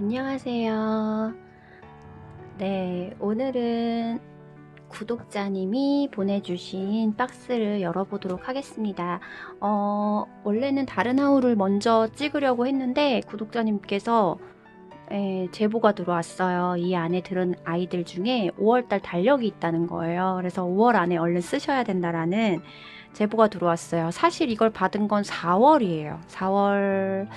안녕하세요. 네, 오늘은 구독자님이 보내주신 박스를 열어보도록 하겠습니다. 어, 원래는 다른 하울을 먼저 찍으려고 했는데 구독자님께서 에, 제보가 들어왔어요. 이 안에 들은 아이들 중에 5월달 달력이 있다는 거예요. 그래서 5월 안에 얼른 쓰셔야 된다라는 제보가 들어왔어요. 사실 이걸 받은 건 4월이에요. 4월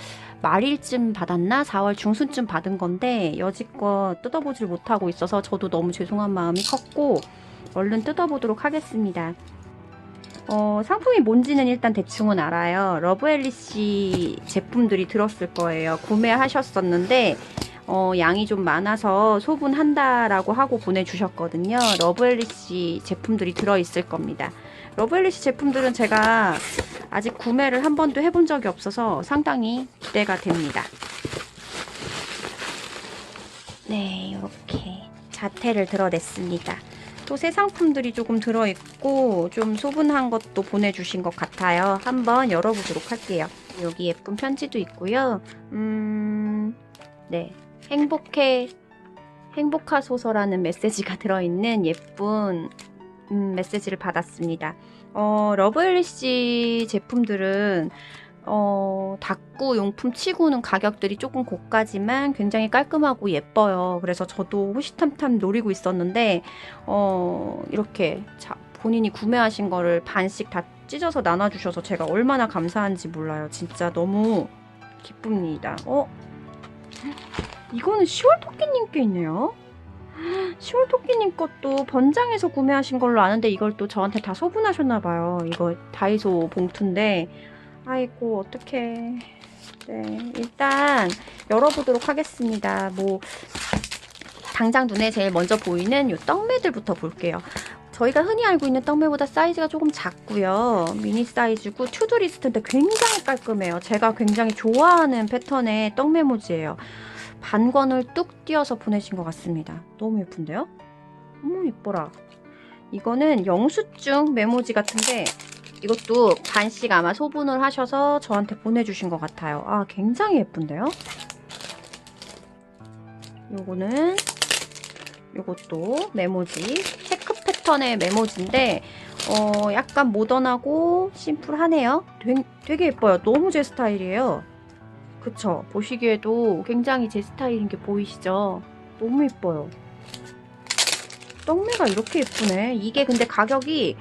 말일쯤 받았나? 4월 중순쯤 받은 건데 여지껏 뜯어보질 못하고 있어서 저도 너무 죄송한 마음이 컸고 얼른 뜯어보도록 하겠습니다. 어, 상품이 뭔지는 일단 대충은 알아요. 러브앨리씨 제품들이 들었을 거예요. 구매하셨었는데 어, 양이 좀 많아서 소분한다라고 하고 보내주셨거든요. 러브앨리씨 제품들이 들어있을 겁니다. 러브앨리씨 제품들은 제가 아직 구매를 한 번도 해본 적이 없어서 상당히 기대가 됩니다. 네, 이렇게 자태를 드러냈습니다. 또 새 상품들이 조금 들어있고 좀 소분한 것도 보내주신 것 같아요. 한번 열어보도록 할게요. 여기 예쁜 편지도 있고요. 음, 네, 행복해, 행복하소서라는 메시지가 들어있는 예쁜 음, 메시지를 받았습니다. 어, 러브엘리씨 제품들은 어, 닦구 용품 치고는 가격들이 조금 고가지만 굉장히 깔끔하고 예뻐요. 그래서 저도 호시탐탐 노리고 있었는데 어, 이렇게 자, 본인이 구매하신 거를 반씩 다 찢어서 나눠주셔서 제가 얼마나 감사한지 몰라요. 진짜 너무 기쁩니다. 어? 이거는 10월 토끼님께 있네요. 10월 토끼님 것도 번장에서 구매하신 걸로 아는데 이걸 또 저한테 다 소분하셨나봐요. 이거 다이소 봉투인데 아이고 어떡해. 네 일단 열어보도록 하겠습니다. 뭐 당장 눈에 제일 먼저 보이는 이 떡매들부터 볼게요. 저희가 흔히 알고 있는 떡매보다 사이즈가 조금 작고요. 미니 사이즈고 튜드리스트인데 굉장히 깔끔해요. 제가 굉장히 좋아하는 패턴의 떡메모지예요. 반권을 뚝 띄어서 보내신 것 같습니다. 너무 예쁜데요? 너무 예뻐라. 이거는 영수증 메모지 같은데 이것도 반씩 아마 소분을 하셔서 저한테 보내주신 것 같아요. 아 굉장히 예쁜데요? 요거는 요것도 메모지 체크 패턴의 메모지인데 어 약간 모던하고 심플하네요. 되게, 되게 예뻐요. 너무 제 스타일이에요. 그쵸? 보시기에도 굉장히 제 스타일인 게 보이시죠? 너무 예뻐요. 떡매가 이렇게 예쁘네. 이게 근데 가격이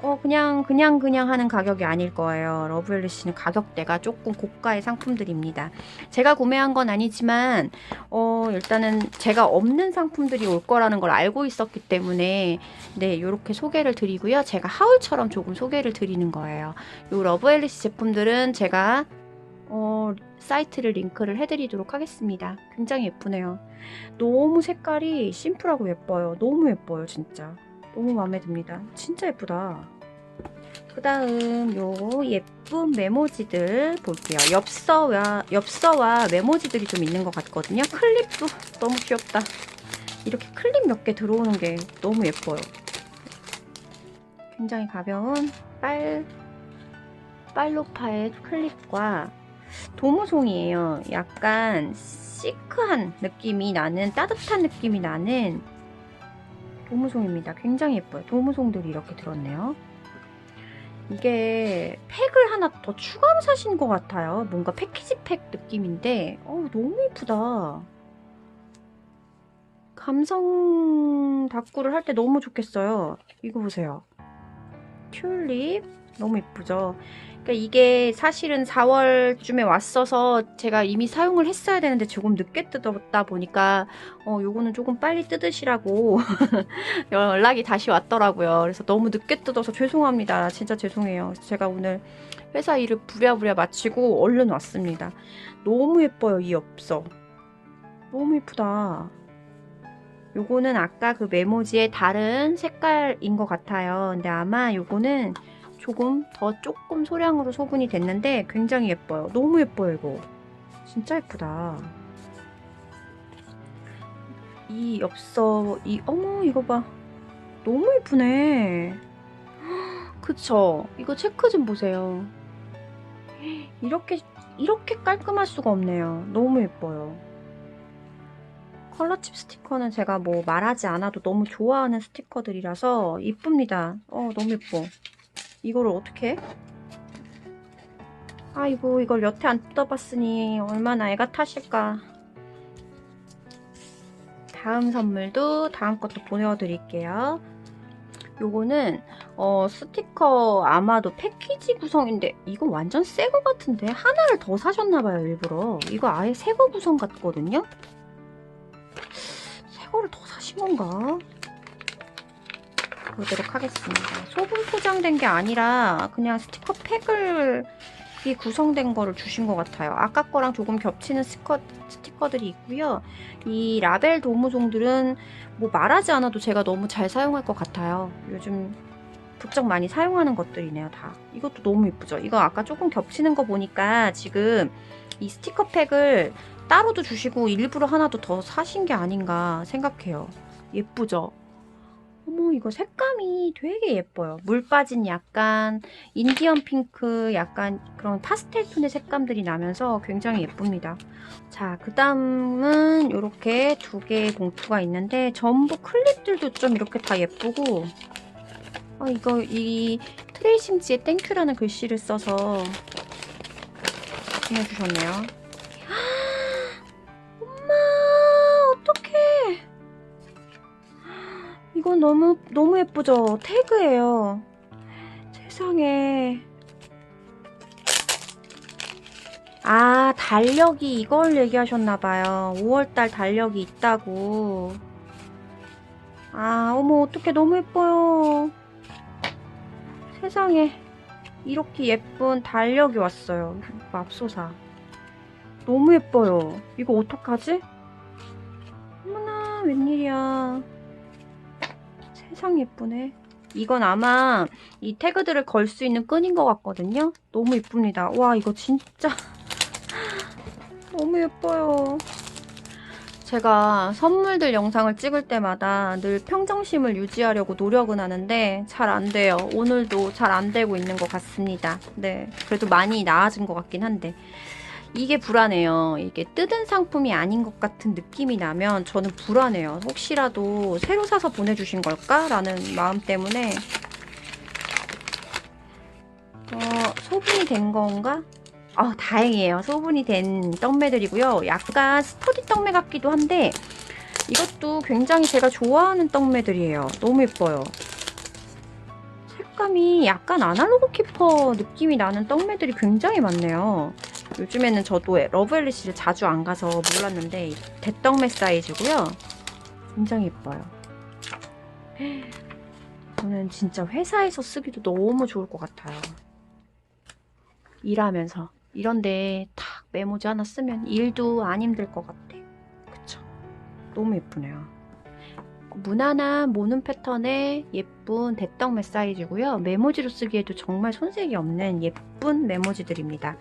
어 그냥 그냥 그냥 하는 가격이 아닐 거예요. 러브엘리씨는 가격대가 조금 고가의 상품들입니다. 제가 구매한 건 아니지만 어 일단은 제가 없는 상품들이 올 거라는 걸 알고 있었기 때문에 네 이렇게 소개를 드리고요. 제가 하울처럼 조금 소개를 드리는 거예요. 이 러브엘리씨 제품들은 제가 어, 사이트를 링크를 해드리도록 하겠습니다. 굉장히 예쁘네요. 너무 색깔이 심플하고 예뻐요. 너무 예뻐요, 진짜. 너무 마음에 듭니다. 진짜 예쁘다. 그 다음 요 예쁜 메모지들 볼게요. 엽서와, 엽서와 메모지들이 좀 있는 것 같거든요. 클립도 너무 귀엽다. 이렇게 클립 몇 개 들어오는 게 너무 예뻐요. 굉장히 가벼운 빨, 빨로파의 클립과 도무송이에요. 약간 시크한 느낌이 나는 따뜻한 느낌이 나는 도무송입니다. 굉장히 예뻐요. 도무송들이 이렇게 들었네요. 이게 팩을 하나 더 추가로 사신 것 같아요. 뭔가 패키지 팩 느낌인데 어우 너무 예쁘다. 감성 다꾸를 할 때 너무 좋겠어요. 이거 보세요. 튤립 너무 예쁘죠. 그러니까 이게 사실은 4월쯤에 왔어서 제가 이미 사용을 했어야 되는데 조금 늦게 뜯었다 보니까 어 요거는 조금 빨리 뜯으시라고 연락이 다시 왔더라고요. 그래서 너무 늦게 뜯어서 죄송합니다. 진짜 죄송해요. 제가 오늘 회사 일을 부랴부랴 마치고 얼른 왔습니다. 너무 예뻐요, 이 엽서. 너무 예쁘다. 요거는 아까 그 메모지의 다른 색깔인 것 같아요. 근데 아마 요거는 조금 더 조금 소량으로 소분이 됐는데 굉장히 예뻐요. 너무 예뻐요, 이거. 진짜 예쁘다. 이 엽서, 이, 어머, 이거 봐. 너무 예쁘네. 그쵸? 이거 체크 좀 보세요. 이렇게, 이렇게 깔끔할 수가 없네요. 너무 예뻐요. 컬러칩 스티커는 제가 뭐 말하지 않아도 너무 좋아하는 스티커들이라서 이쁩니다. 어, 너무 예뻐. 이거를 어떻게 해? 아이고, 이걸 여태 안 뜯어봤으니 얼마나 애가 타실까. 다음 선물도 다음 것도 보내드릴게요. 요거는 어, 스티커 아마도 패키지 구성인데 이거 완전 새 거 같은데 하나를 더 사셨나봐요 일부러 이거 아예 새 거 구성 같거든요 새 거를 더 사신 건가 보도록 하겠습니다 소분 포장된 게 아니라 그냥 스티커 팩을 이 구성된 거를 주신 것 같아요 아까 거랑 조금 겹치는 스티커, 스티커들이 있고요 이 라벨 도무송들은 뭐 말하지 않아도 제가 너무 잘 사용할 것 같아요 요즘 부쩍 많이 사용하는 것들이네요, 다. 이것도 너무 예쁘죠? 이거 아까 조금 겹치는 거 보니까 지금 이 스티커 팩을 따로도 주시고 일부러 하나 도 더 사신 게 아닌가 생각해요. 예쁘죠? 어머, 이거 색감이 되게 예뻐요. 물 빠진 약간 인디언 핑크, 약간 그런 파스텔 톤의 색감들이 나면서 굉장히 예쁩니다. 자, 그 다음은 이렇게 두 개의 봉투가 있는데 전부 클립들도 좀 이렇게 다 예쁘고 아, 이거 이 트레이싱지에 땡큐라는 글씨를 써서 보내주셨네요. 이건 너무, 너무 예쁘죠? 태그예요. 세상에. 아, 달력이 이걸 얘기하셨나봐요. 5월달 달력이 있다고. 아, 어머, 어떡해. 너무 예뻐요. 세상에 이렇게 예쁜 달력이 왔어요. 맙소사. 너무 예뻐요. 이거 어떡하지? 어머나 웬일이야. 세상 예쁘네. 이건 아마 이 태그들을 걸 수 있는 끈인 것 같거든요. 너무 예쁩니다. 와 이거 진짜 너무 예뻐요. 제가 선물들 영상을 찍을 때마다 늘 평정심을 유지하려고 노력은 하는데 잘 안 돼요. 오늘도 잘 안 되고 있는 것 같습니다. 네. 그래도 많이 나아진 것 같긴 한데. 이게 불안해요. 이게 뜯은 상품이 아닌 것 같은 느낌이 나면 저는 불안해요. 혹시라도 새로 사서 보내주신 걸까? 라는 마음 때문에. 어, 소분이 된 건가? 아, 다행이에요. 소분이 된 떡매들이고요. 약간 스터디 떡매 같기도 한데 이것도 굉장히 제가 좋아하는 떡매들이에요. 너무 예뻐요. 색감이 약간 아날로그 키퍼 느낌이 나는 떡매들이 굉장히 많네요. 요즘에는 저도 러브앨리시를 자주 안 가서 몰랐는데 대떡매 사이즈고요. 굉장히 예뻐요. 저는 진짜 회사에서 쓰기도 너무 좋을 것 같아요. 일하면서. 이런데 탁 메모지 하나 쓰면 일도 안 힘들 것 같아. 그쵸? 너무 예쁘네요. 무난한 모눈 패턴의 예쁜 대떡매 사이즈고요. 메모지로 쓰기에도 정말 손색이 없는 예쁜 메모지들입니다.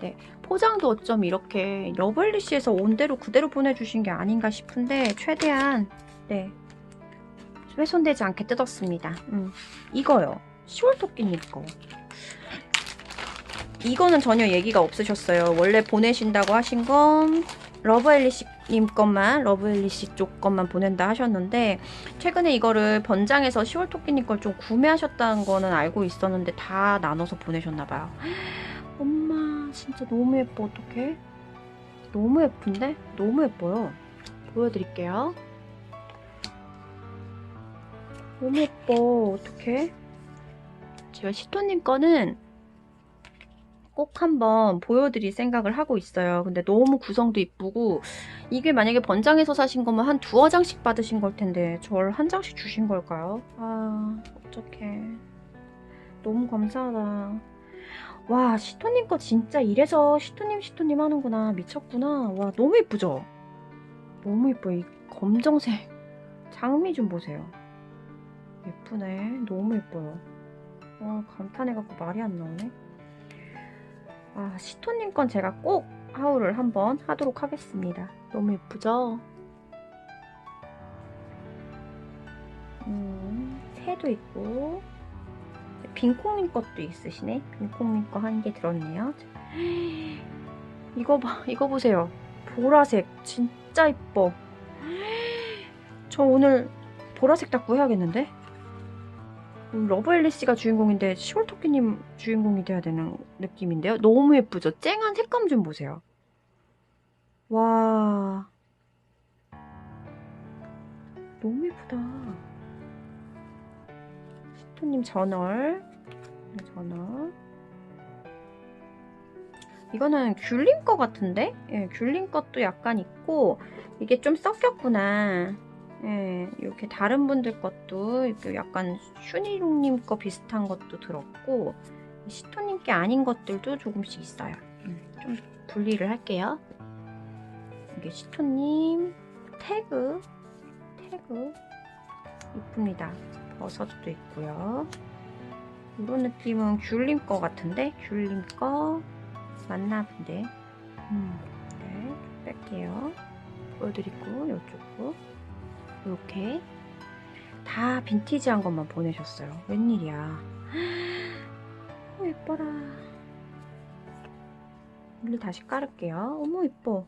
네, 포장도 어쩜 이렇게 러블리시에서 온 대로 그대로 보내주신 게 아닌가 싶은데 최대한 네 훼손되지 않게 뜯었습니다. 음, 이거요. 10월 토끼님 거. 이거는 전혀 얘기가 없으셨어요. 원래 보내신다고 하신 건 러브앨리시님 것만, 러브앨리시 쪽 것만 보낸다 하셨는데, 최근에 이거를 번장해서 10월 토끼님 걸 좀 구매하셨다는 거는 알고 있었는데, 다 나눠서 보내셨나 봐요. 진짜 너무 예뻐, 어떡해? 너무 예쁜데? 너무 예뻐요. 보여드릴게요. 너무 예뻐, 어떡해? 제가 시토님 거는 꼭 한번 보여드릴 생각을 하고 있어요. 근데 너무 구성도 이쁘고 이게 만약에 번장해서 사신 거면 한 두어 장씩 받으신 걸 텐데 저를 한 장씩 주신 걸까요? 아 어떡해 너무 감사하다 와 시토님 거 진짜 이래서 시토님 시토님 하는구나. 미쳤구나. 와 너무 예쁘죠? 너무 예뻐 이 검정색 장미 좀 보세요. 예쁘네. 너무 예뻐요. 와 감탄해갖고 말이 안 나오네. 아, 시토님 건 제가 꼭 하울을 한번 하도록 하겠습니다. 너무 예쁘죠? 음, 새도 있고 빈콩님 것도 있으시네. 빈콩님 거 한 개 들었네요. 이거 봐, 이거 보세요. 보라색 진짜 이뻐. 저 오늘 보라색 닦고 해야겠는데? 음, 러브 앨리스가 주인공인데 시골토끼님 주인공이 돼야 되는 느낌인데요? 너무 예쁘죠? 쨍한 색감 좀 보세요. 와. 너무 예쁘다. 시토님 전월. 전월. 이거는 귤림 거 같은데? 예, 귤림 것도 약간 있고, 이게 좀 섞였구나. 예, 이렇게 다른 분들 것도 이렇게 약간 슈니롱님 거 비슷한 것도 들었고, 시토님 게 아닌 것들도 조금씩 있어요. 음, 좀 분리를 할게요. 이게 시토님 태그, 태그. 이쁩니다. 버섯도 있고요. 이런 느낌은 귤림 거 같은데? 귤림 거 맞나 본데. 음, 네, 뺄게요. 보여드리고, 이쪽도. 이렇게. 다 빈티지한 것만 보내셨어요. 웬일이야. 어, 예뻐라. 물을 다시 깔을게요. 어머, 예뻐.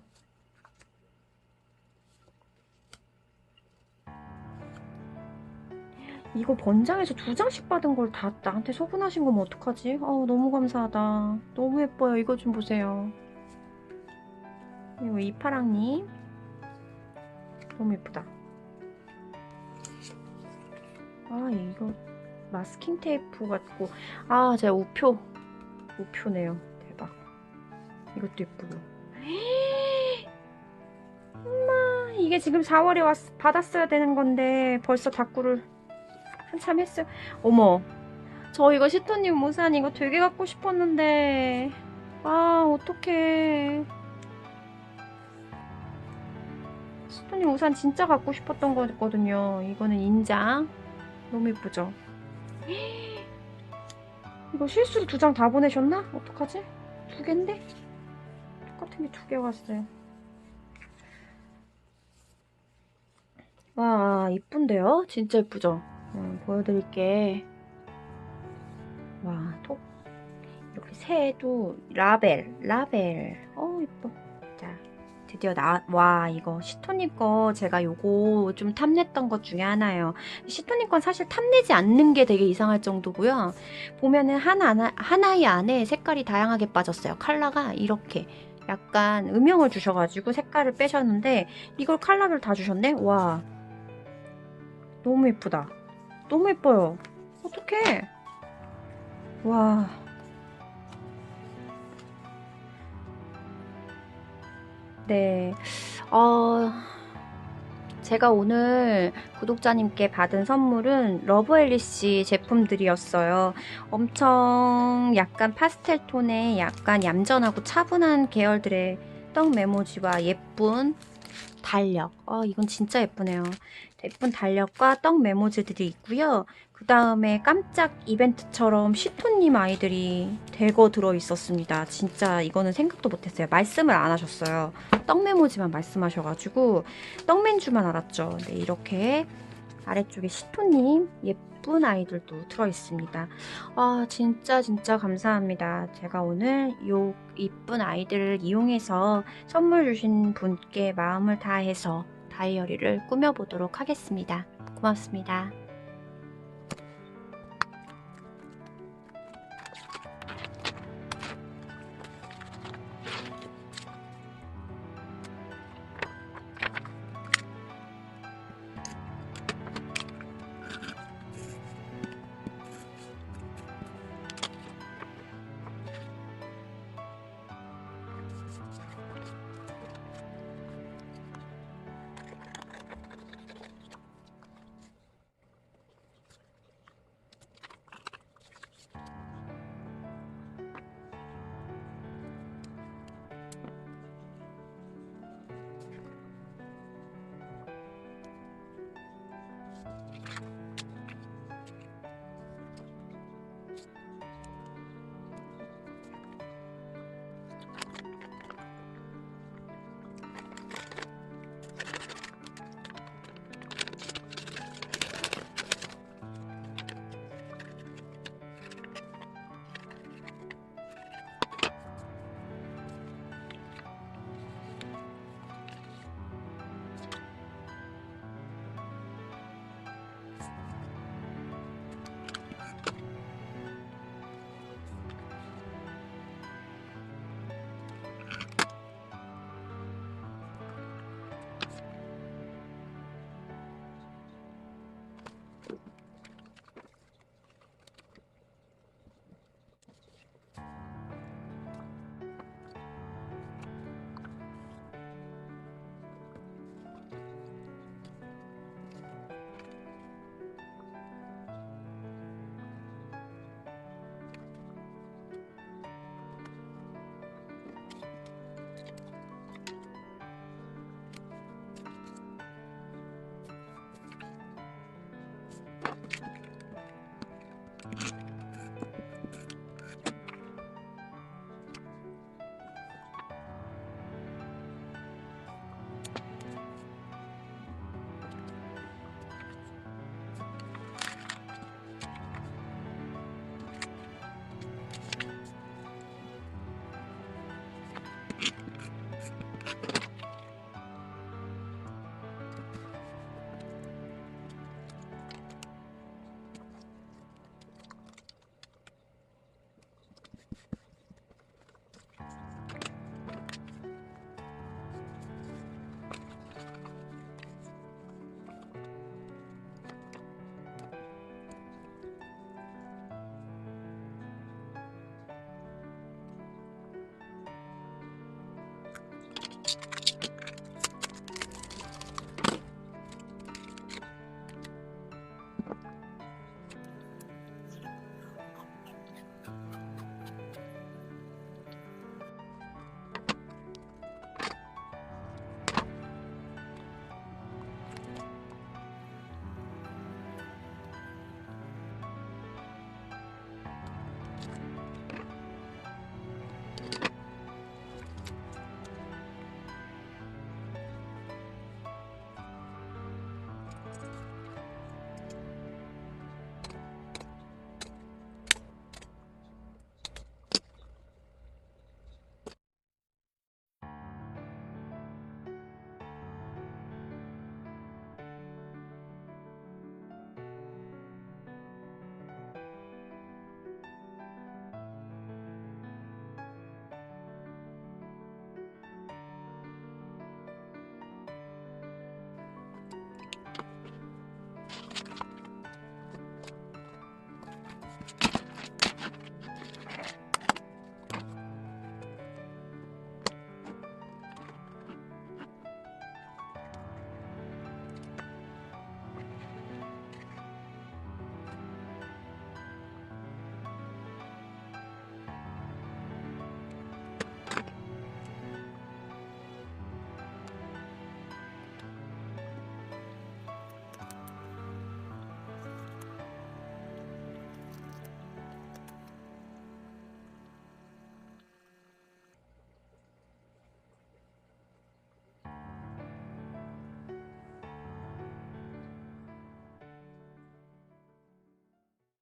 이거 번장에서 두 장씩 받은 걸 다 나한테 소분하신 거면 어떡하지? 아우 너무 감사하다. 너무 예뻐요. 이거 좀 보세요. 그리고 이파랑님 너무 예쁘다. 아 이거 마스킹 테이프 같고 아 제가 우표 우표네요. 대박. 이것도 예쁘고. 엄마 이게 지금 4월에 왔 받았어야 되는 건데 벌써 다꾸를 한참 했어요. 어머, 저 이거 시토님 우산 이거 되게 갖고 싶었는데. 아, 어떡해. 시토님 우산 진짜 갖고 싶었던 거거든요. 이거는 인장. 너무 예쁘죠? 이거 실수로 두 장 다 보내셨나? 어떡하지? 두 개인데? 똑같은 게 두 개 왔어요. 와, 이쁜데요? 진짜 예쁘죠? 음, 보여드릴게. 와, 톡. 이렇게 새도 라벨, 라벨. 어, 이뻐. 자, 드디어 나, 와, 이거 시토님 거 제가 요거 좀 탐냈던 것 중에 하나예요. 시토님 건 사실 탐내지 않는 게 되게 이상할 정도고요. 보면은 하나, 하나의 안에 색깔이 다양하게 빠졌어요. 컬러가 이렇게. 약간 음영을 주셔가지고 색깔을 빼셨는데 이걸 컬러를 다 주셨네? 와. 너무 예쁘다. 너무 예뻐요. 어떡해. 와. 네. 어, 제가 오늘 구독자님께 받은 선물은 러브앨리씨 제품들이었어요. 엄청 약간 파스텔 톤의 약간 얌전하고 차분한 계열들의 떡 메모지와 예쁜 달력. 어, 이건 진짜 예쁘네요. 예쁜 달력과 떡 메모지들이 있고요. 그 다음에 깜짝 이벤트처럼 시토님 아이들이 대거 들어 있었습니다. 진짜 이거는 생각도 못했어요. 말씀을 안 하셨어요. 떡 메모지만 말씀하셔가지고 떡맨주만 알았죠. 네, 이렇게 아래쪽에 시토님 예쁜 아이들도 들어 있습니다. 아 진짜 진짜 감사합니다. 제가 오늘 요 이쁜 아이들을 이용해서 선물 주신 분께 마음을 다해서 다이어리를 꾸며보도록 하겠습니다. 고맙습니다.